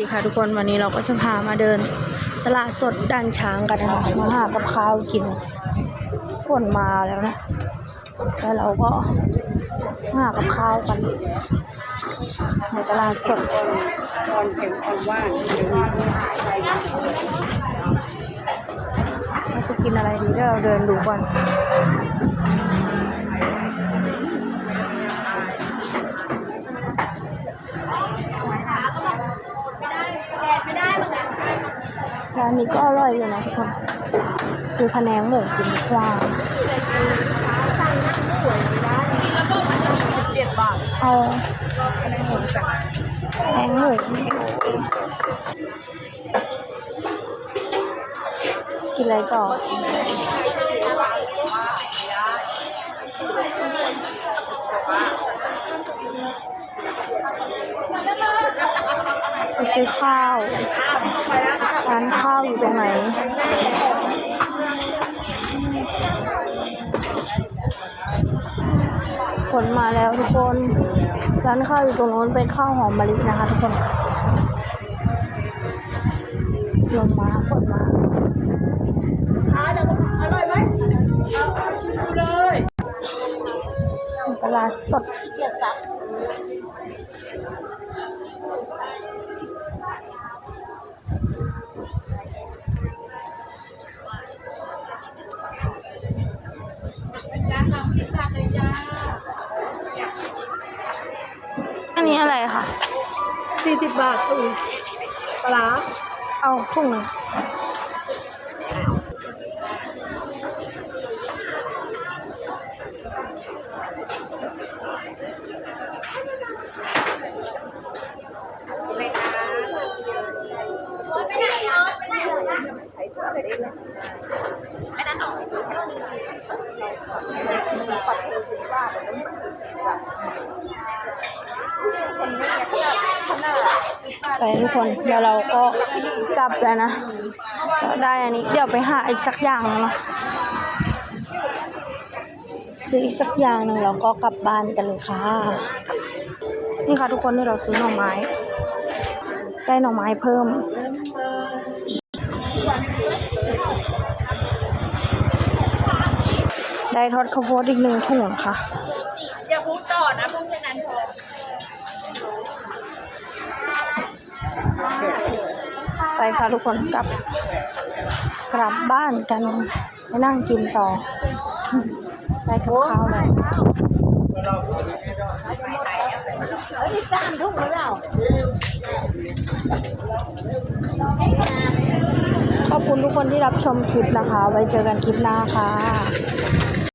ดีค่ะทุกคนวันนี้เราก็จะพามาเดิน ตลาดสดด่านช้างกันนะคะมาหากับข้าวกินฝนมาแล้วนะแล้วเราก็มาหากับข้าวกันในตลาดสดตอนเข็มอ่อนว่านเราจะกินอะไรดีเดี๋ยวเราเดินดูก่อน ร้านนี้ก็อร่อยอยู่นะทุกคนซื้อพะแนงหมูกินดีกว่าเจ็ดบาทเอาแพงหมูกินอะไรต่อ ไปซื้อข้าว ร้านข้าวอยู่ตรงไหน ฝนมาแล้วทุกคน ร้านข้าวอยู่ตรงโน้นเป็นข้าวหอมมะลินะคะทุกคนลมมาฝนมาอร่อยไหมดูเลยตลาดสด นนี้อะไรคะสี่สิบบาทตูปลา เอาพุ่งหนึ่ง ไปทุกคน เดี๋ยวเราก็กลับแล้วนะก็ได้อันนี้ เดี๋ยวไปหาอีกสักอย่างนะซื้ออีกสักอย่างหนึ่งแล้วก็กลับบ้านกันเลยค่ะ นี่ค่ะทุกคนที่เราซื้อหน่อไม้ ได้หน่อไม้เพิ่มได้ทอดข้าวโพดอีกหนึ่งถุงค่ะอย่าพูดต่อนะพูดแค่นั้นพอ ไปค่ะทุกคนกลับ กลับบ้านกันไปนั่งกินต่อได้กับข้าวแล้วที่จานทุ่งหรือเปล่าขอบคุณทุกคนที่รับชมคลิปนะคะ ไว้เจอกันคลิปหน้าค่ะ